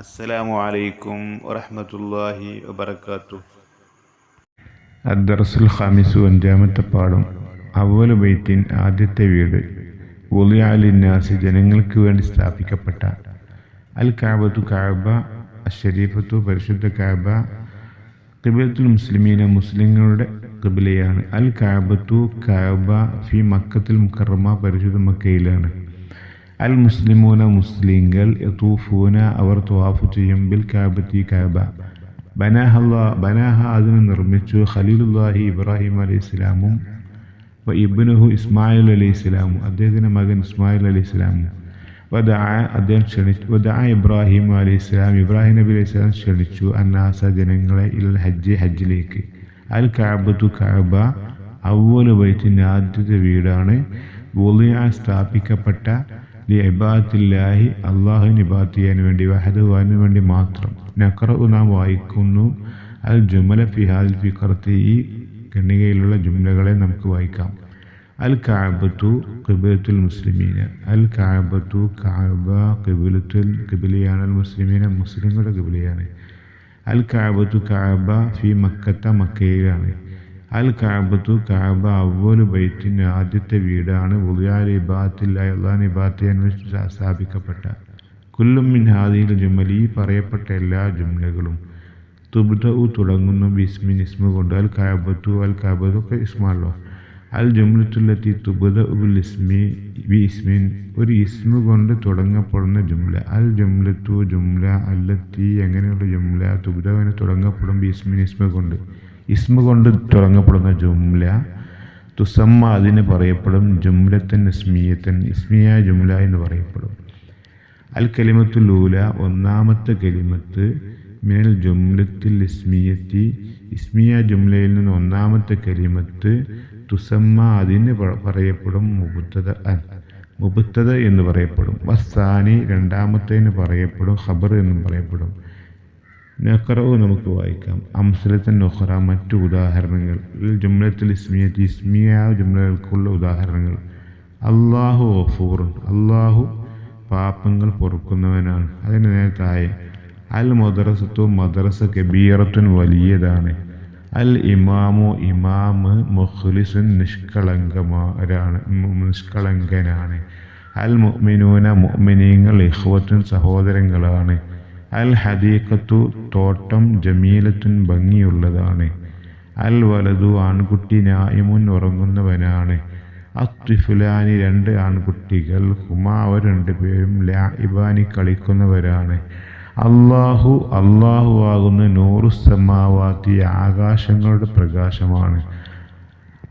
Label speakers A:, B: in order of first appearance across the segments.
A: അസ്സലാമു അലൈക്കും വറഹമത്തല്ലാഹി വബർക്കാത്തു
B: അദ്ദർസുൽ ഖാമിസു അഞ്ചാമത്തെ പാഠം അവൽ ബൈത്തിൻ ആദ്യത്തെ വീട് നാസി ജനങ്ങൾക്ക് വേണ്ടി സ്ഥാപിക്കപ്പെട്ട അൽ കാബത്തു കാബ അഷരീഫത്തു പരിശുദ്ധ കാബ കിബിലത്തുൽ മുസ്ലിമീന മുസ്ലിങ്ങളുടെ കിബിലയാണ് അൽ കാബത്തു കാബ ഫി മക്കത്തിൽ മുക്കറമ പരിശുദ്ധ മക്കയിലാണ്. അൽ മുസ്ലിമൂന മുസ്ലിങ്ങൾ യതൂഫൂന അവർ ത്വാഫ് ചെയ്യും ബിൽ കാബത്തി കാബ. ബനാഹ ബനാഹ അതിനെ നിർമ്മിച്ചു ഖലീലുല്ലാഹി ഇബ്രാഹിം അലൈഹി ഇസ്ലാമും ഇബ്നുഹു ഇസ്മായിൽ അലി ഇസ്ലാമും അദ്ദേഹത്തിന്റെ മകൻ ഇസ്മായിൽ അലി ഇസ്ലാമും വദാ അദ്ദേഹം ക്ഷണിച്ചു വദാ ഇബ്രാഹിം അലി ഇസ്ലാം ഇബ്രാഹിം നബി അലൈഹി ഇസ്ലാം ക്ഷണിച്ചു അന്നാസ ജനങ്ങളെ ഇൽ ഹജ്ജ് ഹജ്ജിലേക്ക്. അൽ കാബത്തു കാബ അവൽ വൈറ്റിന്റെ ആദ്യത്തെ വീടാണ് വൊളിയ സ്ഥാപിക്കപ്പെട്ട ലി ഇബാത്തില്ലാഹി അള്ളാഹുവിന് ഇബാത്ത് ചെയ്യാൻ വേണ്ടി വഹദുവാന് വേണ്ടി മാത്രം. നക്റു നാം വായിക്കുന്നു. അൽ ജുമല ഫിഹാൽ ഫിഖർത്തി ഈ ഖണ്ഡികയിലുള്ള ജുംലകളെ നമുക്ക് വായിക്കാം. അൽ കാബത്തു കിബിലത്തുൽ മുസ്ലിമീന. അൽ കാബത്തു കാബ കിബിലത്തുൽ കിബിലിയാണ് അൽ മുസ്ലിമീന മുസ്ലിങ്ങളുടെ കിബിലിയാണ് അൽ കാബത്തു കാബ ഫി മക്കത്ത മക്കയിലാണ്. അൽ കാബത്തു കാബ അവൽ ബൈത്തിന്റെ ആദ്യത്തെ വീടാണ്. ഉളിയാൽ ഇബാത്തില്ലായി അള്ളാൻ അന്വേഷിച്ച് സ്ഥാപിക്കപ്പെട്ട. കുല്ലും മിൻ ഹാദിയിൽ ജുമൽ ഈ പറയപ്പെട്ട എല്ലാ ജുംലകളും തുബ്ദഉ തുടങ്ങുന്നു. ബിസ്മിൻ ഇസ്മ കൊണ്ട് അൽ കാബത്തു അൽ കാബത്തു ഒക്കെ ഇസ്മാണല്ലോ അൽ ജുംലത്തുല്ലത്തി തുബ്ദ ഉബുൽ ഇസ്മി ബി ഇസ്മിൻ. ഒരു ഇസ്മ കൊണ്ട് തുടങ്ങപ്പെടുന്ന ജുംല അൽ ജുംലത്തു ജുംല അല്ലത്തി എങ്ങനെയുള്ള ജുംല തുബ്ദവിനെ തുടങ്ങപ്പെടും? ബിസ്മിൻ ഇസ്മ കൊണ്ട്. ഇസ്മ കൊണ്ട് തുടങ്ങപ്പെടുന്ന ജുംല. തുസമ്മ അതിന് പറയപ്പെടും. ജുംലത്തൻ ഇസ്മിയത്തൻ. ഇസ്മിയായ ജുംല എന്ന് പറയപ്പെടും. അൽ കലിമത്തു ലൂല ഒന്നാമത്തെ കലിമത്ത് മിനൽ ജുംലത്തിൽ ഇസ്മിയത്തി. ഇസ്മിയ ജുംലയിൽ നിന്ന് ഒന്നാമത്തെ കലിമത്ത് തുസമ്മ അതിന് പറയപ്പെടും. മുബുത്തത മുബുത്തത എന്ന് പറയപ്പെടും. വസ്സാനി രണ്ടാമത്തേന് പറയപ്പെടും. ഖബർ എന്നും പറയപ്പെടും. നഖറവ് നമുക്ക് വായിക്കാം. അംസലത്തൻ നൊഹറ മറ്റു ഉദാഹരണങ്ങൾ. ജുംലത്തിൽ ഇസ്മിയത്ത് ഇസ്മിയ ജുംലകൾക്കുള്ള ഉദാഹരണങ്ങൾ. അള്ളാഹു ഓഫൂർ അള്ളാഹു പാപങ്ങൾ പൊറുക്കുന്നവനാണ്. അതിന് നേരത്തായി അൽ മദ്രസത്തു മദ്രസ കബീറത്തുൻ വലിയതാണ്. അൽ ഇമാമു ഇമാമ് മുഖ്ലിസുൻ നിഷ്കളങ്കമാരാണ് നിഷ്കളങ്കനാണ്. അൽ മുഅ്മിനൂന മുഅ്മിനീങ്ങൾ ഇഖ്വത്തുൻ സഹോദരങ്ങളാണ്. അൽ ഹദീഖത്തു തോട്ടം ജമീലത്തുൻ ഭംഗിയുള്ളതാണ്. അൽ വലതു ആൺകുട്ടി നായിമുൻ ഉറങ്ങുന്നവനാണ്. അത്വിഫുലാനി രണ്ട് ആൺകുട്ടികൾ ഹുമാവ രണ്ടു പേരും ലാഇബാനി കളിക്കുന്നവരാണ്. അള്ളാഹു അള്ളാഹു ആകുന്ന നൂറു സമാവാത്തി ആകാശങ്ങളുടെ പ്രകാശമാണ്.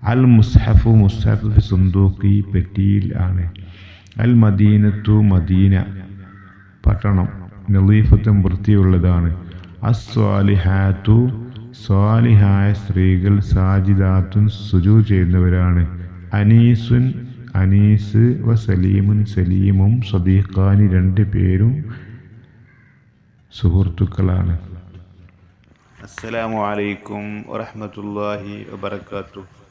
B: അൽ മുസ്ഹഫു മുസ്ഹഫ് സുന്ദൂക്കി പെട്ടിയിൽ ആണ്. അൽ മദീനത്തു മദീന പട്ടണം. നലീഫത്തും വൃത്തിയുള്ളതാണ്. അസ്വാലിഹാത്തു സ്വാലിഹായ സ്ത്രീകൾ സാജിദാത്തും സുജു ചെയ്യുന്നവരാണ്. അനീസുൻ അനീസ് വ സലീമുൻ സലീമും സദീഖാനി രണ്ട് പേരും സുഹൃത്തുക്കളാണ്.
A: അസ്സലാമു അലൈക്കും വറഹ്മത്തുള്ളാഹി വബറകാതുഹു.